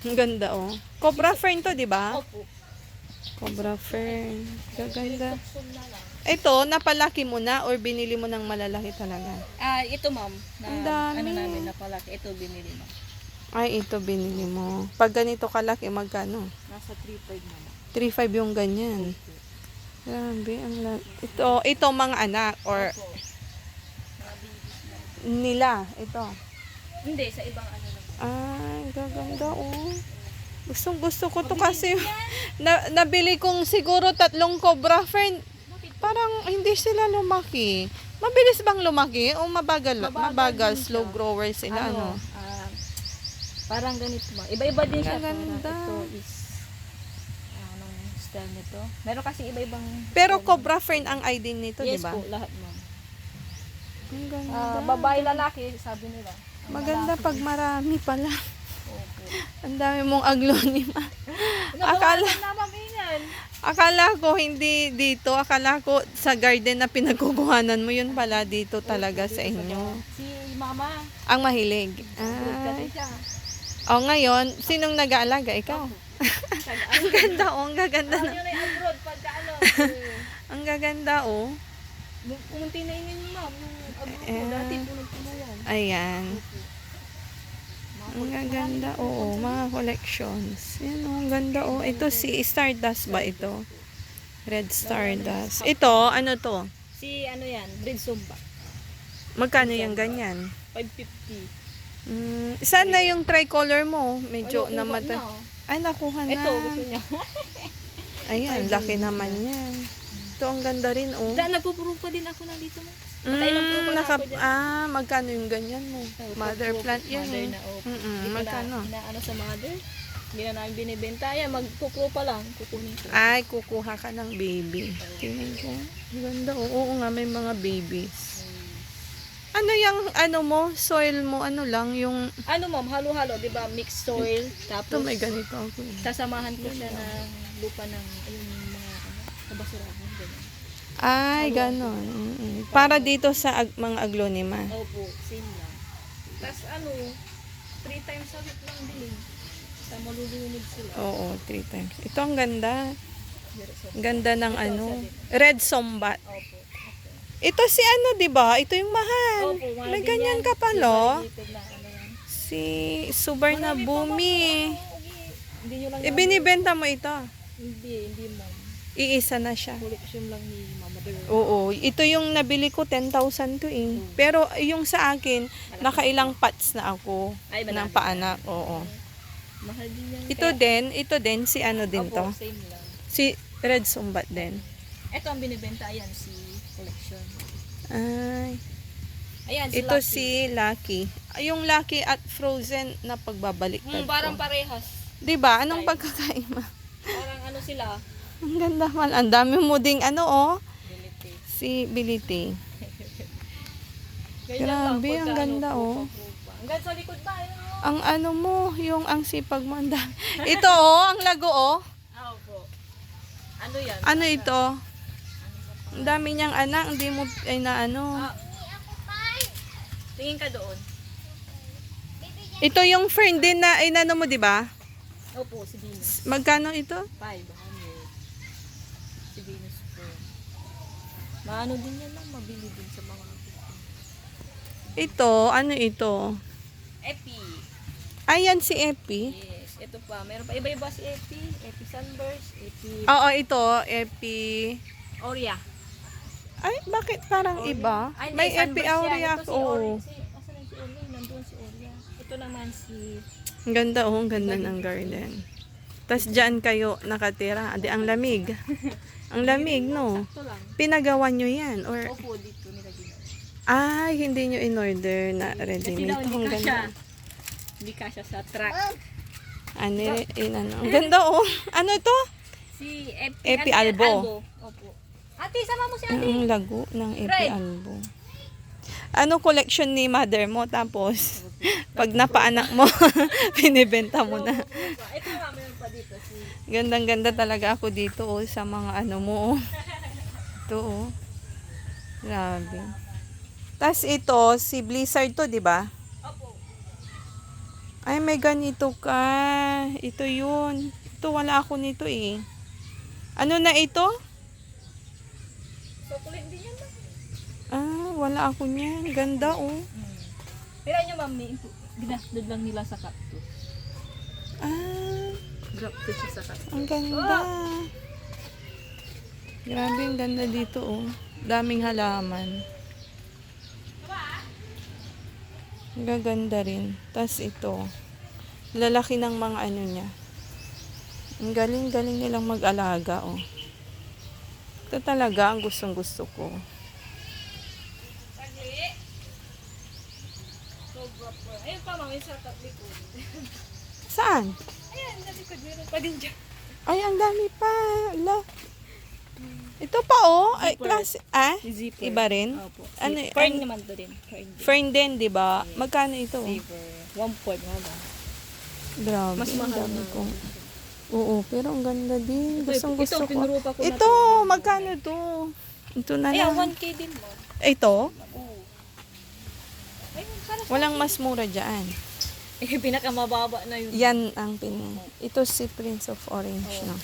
Ang ganda oh. Cobra fern to, di ba? Opo. Cobra fern. Gaganda. Na lang. Ito, napalaki mo na or binili mo ng malalaki talaga? Ah, ito ma'am. Na, Ang dami. Ano namin napalaki. Ito binili ma'am. Ay, ito binili mo. Pag ganito kalaki, magkano? Nasa 3.5 naman. 3.5 yung ganyan. Grabe, ang la- Ito, ito mga anak or Opo. Mga babies na. nila. Ito. Hindi, sa ibang ano naman. Ay, gaganda oh. Gustong gusto ko to kasi na, nabili kong siguro tatlong cobra fern. Parang hindi sila lumaki. Mabilis bang lumaki o mabagal? Mabagal Mabagal, slow grower sila ano. ah, parang ganito ma'am. Iba-iba din siya. Parang ito is anong style nito. Meron kasi iba-ibang Pero cobra fern ang ID nito, di Yes ba? po, lahat ma'am. Ang ganda. Ah, babae lalaki, sabi nila. Maganda pag marami pala. Ang dami mong aglonima. Akala Akala- ko hindi dito. Akala ko sa garden na pinagkukuhanan mo yun pala dito talaga sa inyo. Si mama, Ang mahilig. Ay. siya. Oh, ngayon, sinong nag-aalaga? Ikaw. Ang ganda oh, ang gaganda. Na-. Ang gaganda oh. Pumunti na yun yun ma'am, nung abroad Eh. ko, dati puno-puno yan. Ayan. Ang gaganda, oo, mga collections. Yan, oh, ang ganda, oh. Ito si Stardust ba ito? Red Stardust. Ito, ano to? Si ano yan, breed sumba. Magkano yung ganyan? 550. Mm, saan na yung tricolor mo? Medyo namata. kuha na. Ay, nakuha na. Ito, gusto niya. Ayan, laki naman yan. Ito, ang ganda rin, oh. Da, nagpupuro pa din ako mo. Patay lang po Mm, naka, ah, magkano yung ganyan mo? Mother Pupuro- plant yan, Mother eh. na, oh. Hindi ko magkano? Na, na, ano sa mother. Hindi na namin binibenta. Ayan, magpupuro pa lang. Kukunin ko. Ay, kukuha ka ng baby. Tingnan ko. Ganda, oh. Oo nga, may mga babies. Ano yung, ano mo, soil mo, ano lang, yung, Ano ma'am, halo-halo, di ba? Mixed soil. Tapos, ito may ganito ako. eh. sasamahan ko siya ng lupa ng, ayun, sa basurahan. Ganun. Ay, ganon. Mm-mm. Para dito sa ag- mga aglonema. Opo, same lang. Tapos ano, three times a week lang din. Sa malulunod sila. Oo, three times. Ito ang ganda. Ang ganda ng ano, red sombat. Opo. Ito si ano, 'di ba? Ito yung mahal. Opo, May ganyan ganyan. ka pa, no? Silver-rated na ano yan. Si Subar na Bumi. Hindi nyo lang Ibinibenta mo ito. Hindi, hindi ma'am. Iisa na siya. Collection lang ni Mama Der. Oo, ito yung nabili ko 10,000 to eh. Pero yung sa akin, nakailang pots na ako Ay, ng paanak. Oo. Mahal din yan. Ito din, ito din si ano din to. Opo, same lang. Si Red Sumbat din. Ito ang binibenta, ayan, si collection. Ay, Ayan, ito Lucky. si Lucky. Yung Lucky at Frozen na pagbabalik Hmm, parang ko. parehas. 'Di ba? Anong pagkakaiba? Parang ano sila. Ang ganda man. Ang dami mo ding ano oh. Bilite. Si. Ganyan Grabe, ang ganda, ano, oh. pupa-pupa. Hanggang sa likod ba? Ano? Ang ano mo, yung ang sipag mo. Ang dami. Ito oh, ang lago oh. Ah, opo. Ano yan? Ano ito? Ang dami niyang anak, hindi mo ay na ano. Ah. Tingin ka doon. Ito yung friend din na inano mo, 'di ba? Opo, si Venus. Magkano ito? 500. Venus po. Maano din yan lang, mabili din sa mga Ito, ano ito? Epi. Ayan si Epi. Yes, ito pa. Meron pa iba-iba si Epi. Epi Sunburst, Epi Oo, ito, Epi. Oria. Ay, bakit parang iba? Ay, May Epi. Aurea. Ito si. Oria. Si, asan si Oria? Nandun si Oria. Ito naman si... Ang ganda oh, ang ganda ng garden. Tapos dyan kayo nakatira. Adi, ang lamig. ang lamig, no? Pinagawa nyo yan? Or, Opo, dito nila ginawa. ay, hindi nyo in-order na ready Kasi daw, hindi. Hindi kasya sa truck. Ano, in, ano. Ang ganda oh. Ano ito? Si Epi, Epi? Albo. Opo. Ate, sama mo si ate. Ang lago ng Epi Right. Albo. Ano collection ni mother mo tapos pag napaanak mo binibenta mo na. Ito Gandang ganda talaga ako dito oh, sa mga ano mo. Oh. Ito oh. Grabe. Tapos ito si Blizzard to, 'di ba? Opo. Ay, may ganito ka. Ito yun. Ito, wala ako nito eh. Ano na ito? Chocolate din yan. Ah, wala ako niyan. Ganda oh. Hmm. Pero nyo ma'am, ginasdod lang nila sa cactus. Ah, Grafted siya sa cactus. ang ganda. Grabe, ang ganda dito oh. Daming halaman. Ang Gaganda rin. Tapos ito. Lalaki ng mga ano niya. Ang galing-galing nilang mag-alaga oh. Ito talaga ang gustong gusto ko. Sagli. Ayun pa yung sa likod. Saan? Ayan, sa likod. Meron pa din dyan. Ay, ang dami pa. La. Ito pa oh. Ay, Zipper. klase. Ah? Zipper. Iba rin? Opo. Ano, Ano, Fern ano- naman to din. Fern din. Fern din, di ba? Magkano ito? Zipper. One point nga ba? Grabe. Mas mahal na. ko. Oo, pero ang ganda din. Ito, Gustong gusto ito, ko. ko na Ito, to. magkano to? Ito na Ayan, lang. 1K din mo. Ito? Oo. Walang mas mura dyan. Eh, pinakamababa na yun. Yan ang pin. Ito si Prince of Orange, no?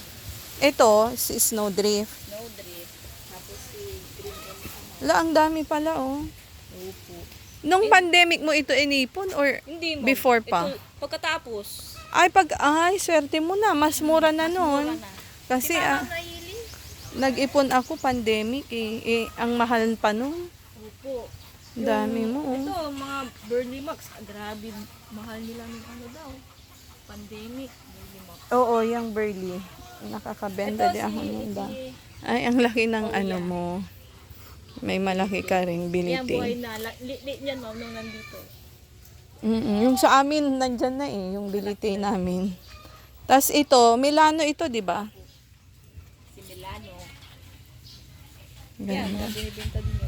Ito, si Snowdrift. No drift. Tapos si green and La, ang dami pala, oh. Opo. Nung pandemic mo ito inipon or Hindi mo. Before pa? Ito, pagkatapos. ay pag ay swerte mo na mas mura na Mura noon na. kasi ah, nag-ipon ako pandemic eh, eh ang mahal pa noon Opo. Ang dami mo oh. Ito, mga Burley Max. ah, Grabe, mahal nila ng ano daw. Pandemic. Burley Max. oo yung burley nakakabenda di ako noon ba ay ang laki ng ano mo may malaki ka ring Yan, buhay na. Lit-lit yan, ma'am, nung nandito. Mm-mm. yung sa amin nandyan na eh yung bilite namin tas ito Milano ito di ba Si Milano. ganda Yan, binibenta din si